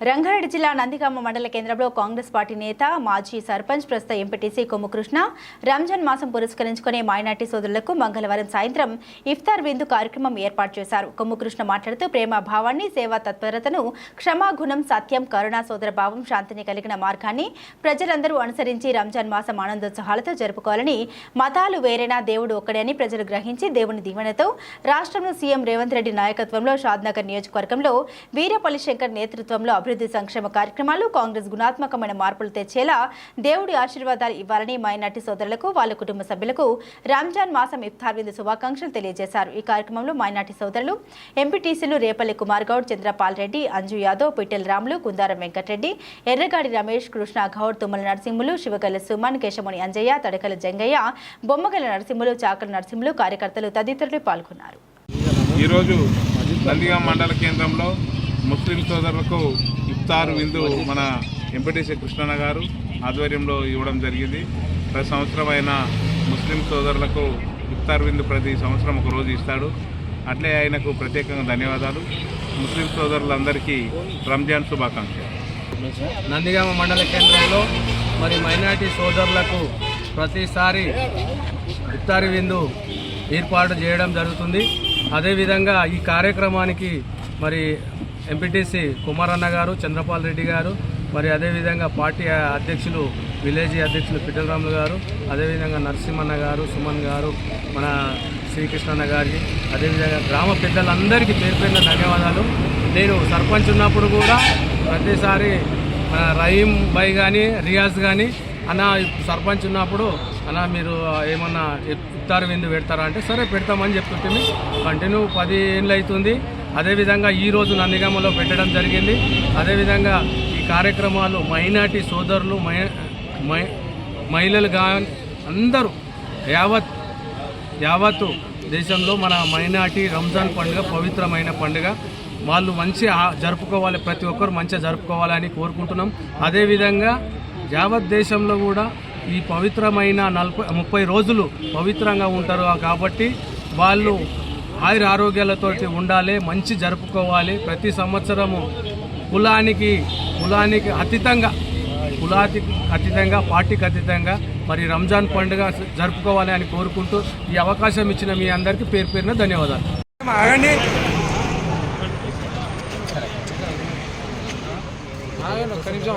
రంగారెడ్డి జిల్లా నందిగామ మండల కేంద్రంలో కాంగ్రెస్ పార్టీ నేత మాజీ సర్పంచ్ ప్రస్తుత ఎంపీటీసీ కొమ్ముకృష్ణ రంజాన్ మాసం పురస్కరించుకునే మాయనాటి సోదరులకు మంగళవారం సాయంత్రం ఇఫ్తార్ విందు కార్యక్రమం ఏర్పాటు చేశారు. కొమ్ముకృష్ణ మాట్లాడుతూ ప్రేమ భావాన్ని సేవా తత్పరతను క్షమాగుణం సత్యం కరుణ సోదర భావం శాంతిని కలిగిన మార్గాన్ని ప్రజలందరూ అనుసరించి రంజాన్ మాసం ఆనందోత్సవాలతో జరుపుకోవాలని మతాలు వేరైనా దేవుడు ఒక్కడే అని ప్రజలు గ్రహించి దేవుని దీవెనతో రాష్ట్రంలో సీఎం రేవంత్ రెడ్డి నాయకత్వంలో షాద్నగర్ నియోజకవర్గంలో వీరపల్లి శంకర్ నేతృత్వంలో అభివృద్ధి సంక్షేమ కార్యక్రమాలు కాంగ్రెస్ గుణాత్మకమైన మార్పులు తెచ్చేలా దేవుడి ఆశీర్వాదాలు ఇవ్వాలని మైనార్టీ సోదరులకు వాళ్ళ కుటుంబ సభ్యులకు రంజాన్ మాసం ఇఫ్తార్ విందు శుభాకాంక్షలు తెలియజేశారు. ఈ కార్యక్రమంలో మైనార్టీ సోదరులు ఎంపీటీసీలు రేపల్లి కుమార్ గౌడ్ చంద్రపాల్ రెడ్డి అంజు యాదవ్ పిట్టెల రాములు కుందారం వెంకటరెడ్డి ఎర్రగాడి రమేష్ కృష్ణ గౌడ్ తుమ్మల నరసింహులు శివగల సుమన్ కేశముని అంజయ్య తడకల జంగయ్య బొమ్మగల నరసింహులు చాకల నరసింహులు కార్యకర్తలు తదితరులు పాల్గొన్నారు. ఈరోజు నందిగాం మండల కేంద్రంలో ముస్లిం సోదరులకు ఇఫ్తార్ విందు మన ఎంపీటీసీ కృష్ణన్న గారు ఆధ్వర్యంలో ఇవ్వడం జరిగింది. ప్రతి సంవత్సరం ముస్లిం సోదరులకు ఇఫ్తార్ విందు ప్రతి సంవత్సరం ఒక రోజు ఇస్తాడు. అట్లే ఆయనకు ప్రత్యేకంగా ధన్యవాదాలు. ముస్లిం సోదరులందరికీ రంజాన్ శుభాకాంక్షలు. నందిగామ మండల కేంద్రంలో మరి మైనార్టీ సోదరులకు ప్రతిసారి ఇఫ్తారి విందు ఏర్పాటు చేయడం జరుగుతుంది. అదేవిధంగా ఈ కార్యక్రమానికి మరి ఎంపీటీసీ కుమారన్న గారు చంద్రపాల్ రెడ్డి గారు మరి అదేవిధంగా పార్టీ అధ్యక్షులు విలేజ్ అధ్యక్షులు పిట్టలరాములు గారు అదేవిధంగా నరసింహన్న గారు సుమన్ గారు మన శ్రీకృష్ణన్న గారికి అదేవిధంగా గ్రామ పెద్దలందరికీ పేరు పేరున ధన్యవాదాలు. నేను సర్పంచ్ ఉన్నప్పుడు కూడా ప్రతిసారి మన రహీం భాయ్ కానీ రియాజ్ కానీ అన్న సర్పంచ్ ఉన్నప్పుడు అన్న మీరు ఏమన్నా ఇఫ్తార్ విందు పెడతారా? అంటే సరే పెడతామని చెప్తుంటే కంటిన్యూ పది ఏళ్ళు అవుతుంది. అదేవిధంగా ఈరోజు నందిగామలో పెట్టడం జరిగింది. అదేవిధంగా ఈ కార్యక్రమాలు మైనార్టీ సోదరులు మై మై మహిళలు కానీ అందరూ యావత్ యావత్తు దేశంలో మన మైనార్టీ రంజాన్ పండుగ పవిత్రమైన పండుగ. వాళ్ళు మంచిగా జరుపుకోవాలి ప్రతి ఒక్కరు మంచిగా జరుపుకోవాలని కోరుకుంటున్నాం. అదేవిధంగా యావత్ దేశంలో కూడా ఈ పవిత్రమైన నలభై ముప్పై రోజులు పవిత్రంగా ఉంటారు కాబట్టి వాళ్ళు ఆయుర ఆరోగ్యాలతోటి ఉండాలి మంచి జరుపుకోవాలి. ప్రతి సంవత్సరము కులానికి కులానికి అతీతంగా కులాతి అతీతంగా పార్టీకి అతీతంగా మరి రంజాన్ పండుగ జరుపుకోవాలి అని కోరుకుంటూ ఈ అవకాశం ఇచ్చిన మీ అందరికీ పేరు పేరున ధన్యవాదాలు. ఆగండి. నిమిషం.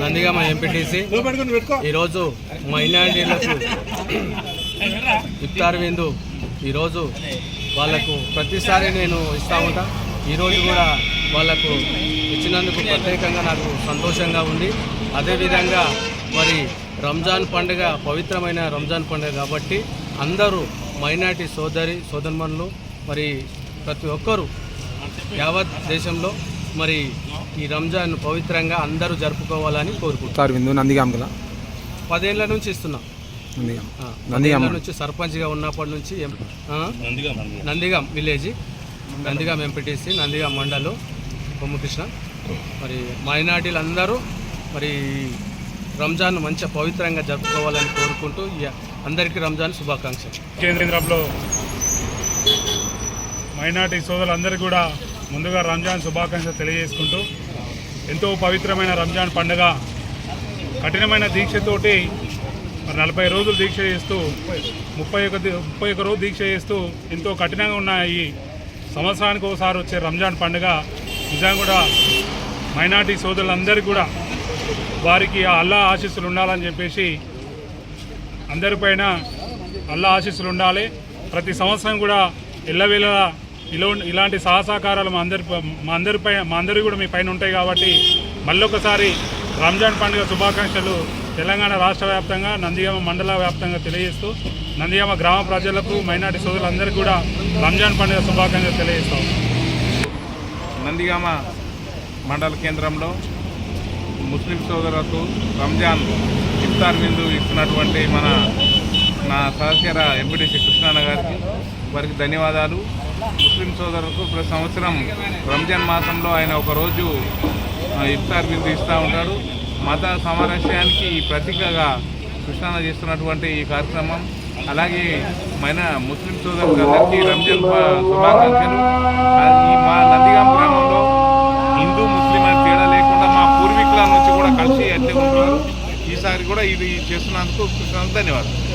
నందిగా మా ఎంపీటీసీ ఈరోజు మైనార్టీలకు ఇఫ్తార్ విందు ఈరోజు వాళ్ళకు ప్రతిసారి నేను ఇస్తా ఉంటా. ఈరోజు కూడా వాళ్ళకు ఇచ్చినందుకు ప్రత్యేకంగా నాకు సంతోషంగా ఉంది. అదేవిధంగా మరి రంజాన్ పండుగ పవిత్రమైన రంజాన్ పండుగ కాబట్టి అందరూ మైనార్టీ సోదరి సోదరుమణులు మరి ప్రతి ఒక్కరూ యావత్ దేశంలో మరి ఈ రంజాన్ పవిత్రంగా అందరూ జరుపుకోవాలని కోరుకుంటున్నాం. సార్ విందు నందిగాం పదేళ్ళ నుంచి ఇస్తున్నాం. నందిగాం. ఆ, నందిగామ. పదేళ్ళ నుంచి సర్పంచ్గా ఉన్నప్పటి నుంచి ఎం- ఆ? నందిగాం విలేజ్. నందిగాం ఎంపీటీసీ నందిగాం మండలు. కొమ్మకృష్ణ. మరి మైనార్టీలు అందరూ మరి రంజాన్ మంచిగా పవిత్రంగా జరుపుకోవాలని కోరుకుంటూ అందరికీ రంజాన్ శుభాకాంక్షలు. కేంద్రంలో మైనార్టీ సోదరులందరికీ కూడా ముందుగా రంజాన్ శుభాకాంక్షలు తెలియజేసుకుంటూ ఎంతో పవిత్రమైన రంజాన్ పండుగ కఠినమైన దీక్షతోటి మరి నలభై రోజులు దీక్ష చేస్తూ ముప్పై ఒక ముప్పై ఒక రోజు దీక్ష చేస్తూ ఎంతో కఠినంగా ఉన్న ఈ సంవత్సరానికి ఒకసారి వచ్చే రంజాన్ పండుగ నిజంగా కూడా మైనార్టీ సోదరులందరికీ కూడా వారికి ఆ అల్లా ఆశీస్సులు ఉండాలని చెప్పేసి అందరిపైన అల్లా ఆశీస్సులు ఉండాలి. ప్రతి సంవత్సరం కూడా ఎల్లవేళలా ఇలా ఇలాంటి సాహసకారాలు మా అందరి మా అందరిపై మా అందరి కూడా మీ పైన ఉంటాయి కాబట్టి మళ్ళొకసారి రంజాన్ పండుగ శుభాకాంక్షలు తెలంగాణ రాష్ట్ర వ్యాప్తంగా నందిగామ మండల వ్యాప్తంగా తెలియజేస్తూ నందిగామ గ్రామ ప్రజలకు మైనార్టీ సోదరులందరికీ కూడా రంజాన్ పండుగ శుభాకాంక్షలు తెలియజేస్తాం. నందిగామ మండల కేంద్రంలో ముస్లిం సోదరులకు రంజాన్ ఇఫ్తార్ విందు ఇస్తున్నటువంటి మన నా సహచర ఎంపీటీసీ కృష్ణాన్న గారికి వారికి ధన్యవాదాలు. ముస్లిం సోదరులకు ప్రతి సంవత్సరం రంజాన్ మాసంలో ఆయన ఒకరోజు ఇఫ్తార్ విందు ఇస్తూ ఉంటాడు. మత సామరస్యానికి ఈ ప్రతీకగా కృష్ణాన చేస్తున్నటువంటి ఈ కార్యక్రమం. అలాగే మన ముస్లిం సోదరులందరికీ రంజాన్ శుభాకాంక్షలు. మా పూర్వీకుల కూడా ఇది చేస్తున్నందుకు ధన్యవాదాలు.